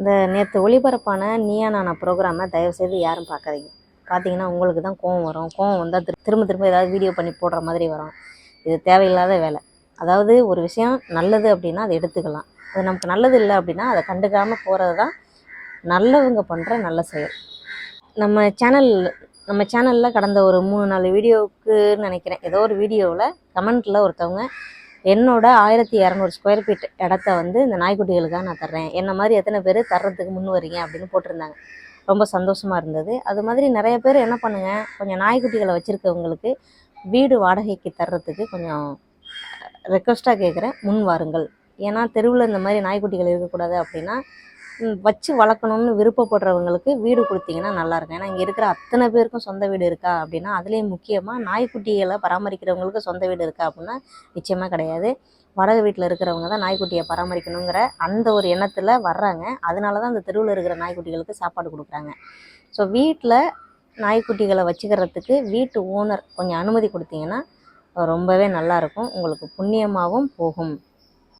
இந்த நேற்று ஒளிபரப்பான நீயா நானா ப்ரோக்ராமை தயவுசெய்து யாரும் பார்க்காதீங்க. பார்த்தீங்கன்னா உங்களுக்கு தான் கோவம் வரும். கோவம் வந்தால் திரு திரும்ப திரும்ப ஏதாவது வீடியோ பண்ணி போடுற மாதிரி வரும். இது தேவையில்லாத வேலை. அதாவது ஒரு விஷயம் நல்லது அப்படின்னா அதை எடுத்துக்கலாம். அது நமக்கு நல்லது இல்லை அப்படின்னா அதை கண்டுக்காமல் போகிறது தான் நல்லவங்க பண்ணுற நல்ல செயல். நம்ம சேனல் நம்ம சேனலில் கடந்த ஒரு மூணு நாலு வீடியோவுக்குன்னு நினைக்கிறேன். ஏதோ ஒரு வீடியோவில் கமெண்ட்டில் ஒருத்தவங்க என்னோட ஆயிரத்தி இரநூறு ஸ்கொயர் ஃபீட் இடத்த வந்து இந்த நாய்க்குட்டிகளுக்காக நான் தர்றேன். என்ன மாதிரி எத்தனை பேர் தர்றதுக்கு முன் வரீங்க அப்படின்னு போட்டிருந்தாங்க. ரொம்ப சந்தோஷமாக இருந்தது. அது மாதிரி நிறைய பேர் என்ன பண்ணுங்கள் கொஞ்சம் நாய்க்குட்டிகளை வச்சுருக்கவங்களுக்கு வீடு வாடகைக்கு தர்றதுக்கு கொஞ்சம் ரெக்வஸ்ட்டாக கேட்குறேன் முன் வாருங்கள். ஏன்னா தெருவில் இந்த மாதிரி நாய்க்குட்டிகள் இருக்கக்கூடாது அப்படின்னா வச்சு வளர்க்கணும்னு விருப்பப்படுறவங்களுக்கு வீடு கொடுத்தீங்கன்னா நல்லா இருக்கும். ஏன்னா இங்கே இருக்கிற அத்தனை பேருக்கும் சொந்த வீடு இருக்கா அப்படின்னா அதுலேயும் முக்கியமாக நாய்க்குட்டிகளை பராமரிக்கிறவங்களுக்கு சொந்த வீடு இருக்கா அப்படின்னா நிச்சயமாக கிடையாது. வாடகை வீட்டில் இருக்கிறவங்க தான் நாய்க்குட்டியை பராமரிக்கணுங்கிற அந்த ஒரு எண்ணத்தில் வர்றாங்க. அதனால தான் அந்த தெருவில் இருக்கிற நாய்க்குட்டிகளுக்கு சாப்பாடு கொடுக்குறாங்க. ஸோ வீட்டில் நாய்க்குட்டிகளை வச்சுக்கிறதுக்கு வீட்டு ஓனர் கொஞ்சம் அனுமதி கொடுத்தீங்கன்னா ரொம்பவே நல்லாயிருக்கும் உங்களுக்கு புண்ணியமாகவும் போகும்.